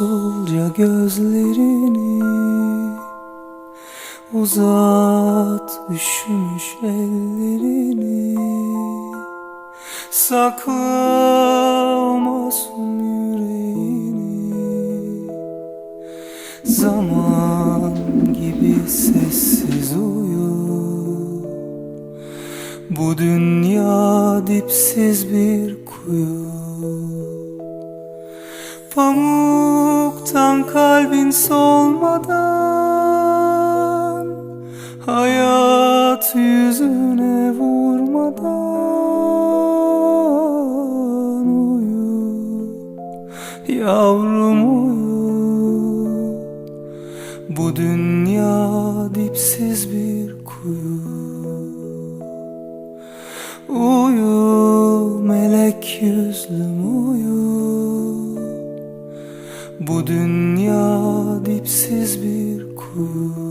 usulca gözlerini Uzat üşümüş ellerini. Sakla masum yüreğini. Zaman gibi sessiz uyu Bu dünya dipsiz bir kuyu Pamuktan kalbin solmadan Hayat yüzüne vurmadan Uyu yavrum uyu Bu dünya dipsiz bir kuyu. Uyu melek yüzlüm Bu dünya dipsiz bir kuyu